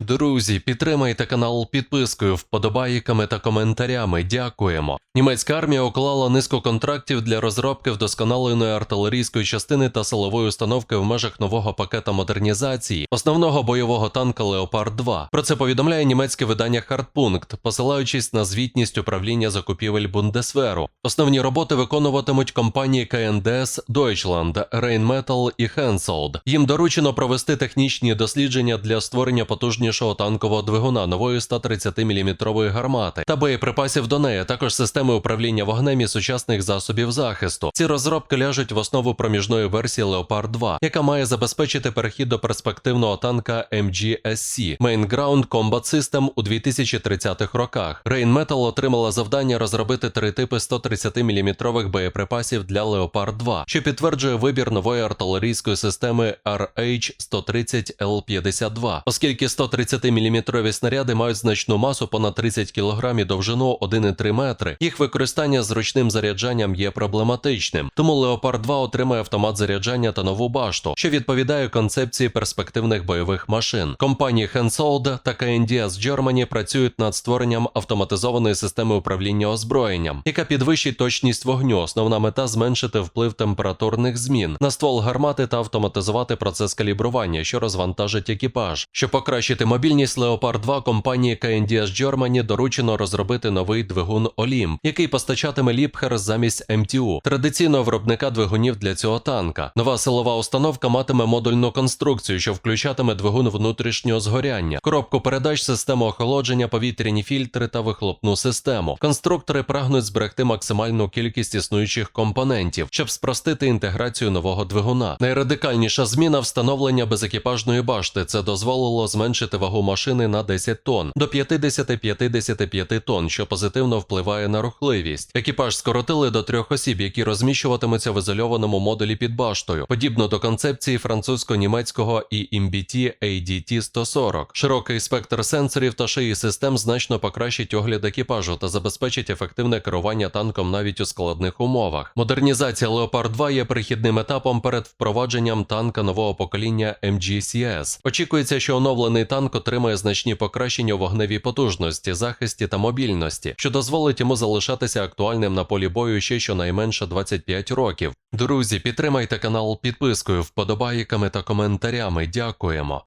Друзі, підтримайте канал підпискою, вподобайками та коментарями. Дякуємо. Німецька армія уклала низку контрактів для розробки вдосконаленої артилерійської частини та силової установки в межах нового пакета модернізації основного бойового танка Леопард 2. Про це повідомляє німецьке видання Хартпункт, посилаючись на звітність управління закупівель Бундесверу. Основні роботи виконуватимуть компанії КНДС Deutschland, Rheinmetall і Hensoldt. Їм доручено провести технічні дослідження для створення потужнішого танкового двигуна нової 130-мм гармати та боєприпасів до неї, також системи управління вогнем і сучасних засобів захисту. Ці розробки ляжуть в основу проміжної версії Leopard 2, яка має забезпечити перехід до перспективного танка MGSC Main Ground Combat System у 2030-х роках. Rheinmetall отримала завдання розробити три типи 130-мм боєприпасів для Leopard 2, що підтверджує вибір нової артилерійської системи RH-130L52, оскільки 130-мм снаряди мають значну масу понад 30 кг довжину 1,3 метри. Їх використання з ручним заряджанням є проблематичним. Тому Leopard 2 отримає автомат заряджання та нову башту, що відповідає концепції перспективних бойових машин. Компанії Hensoldt та KNDS Germany працюють над створенням автоматизованої системи управління озброєнням, яка підвищить точність вогню. Основна мета зменшити вплив температурних змін на ствол гармати та автоматизувати процес калібрування, що розвантажить екіпаж. Щоб покращити мобільність Leopard 2 компанії KNDS Germany доручено розробити новий двигун Олім, який постачатиме Ліпхер замість МТУ, традиційного виробника двигунів для цього танка. Нова силова установка матиме модульну конструкцію, що включатиме двигун внутрішнього згоряння, коробку передач, систему охолодження, повітряні фільтри та вихлопну систему. Конструктори прагнуть зберегти максимальну кількість існуючих компонентів, щоб спростити інтеграцію нового двигуна. Найрадикальніша зміна встановлення безекіпажної башти. Це дозволило зменшити вагу машини на 10 тонн до 50-55 тонн, що позитивно впливає на рухливість. Екіпаж скоротили до трьох осіб, які розміщуватимуться в ізольованому модулі під баштою, подібно до концепції французько-німецького і MBT ADT 140. Широкий спектр сенсорів та шиї систем значно покращить огляд екіпажу та забезпечить ефективне керування танком навіть у складних умовах. Модернізація Leopard 2 є перехідним етапом перед впровадженням танка нового покоління MGCS. Очікується, що оновлений танк отримає значні покращення у вогневій потужності, захисті та мобільності, що дозволить йому залишатися актуальним на полі бою ще щонайменше 25 років. Друзі, підтримайте канал підпискою, вподобайками та коментарями. Дякуємо.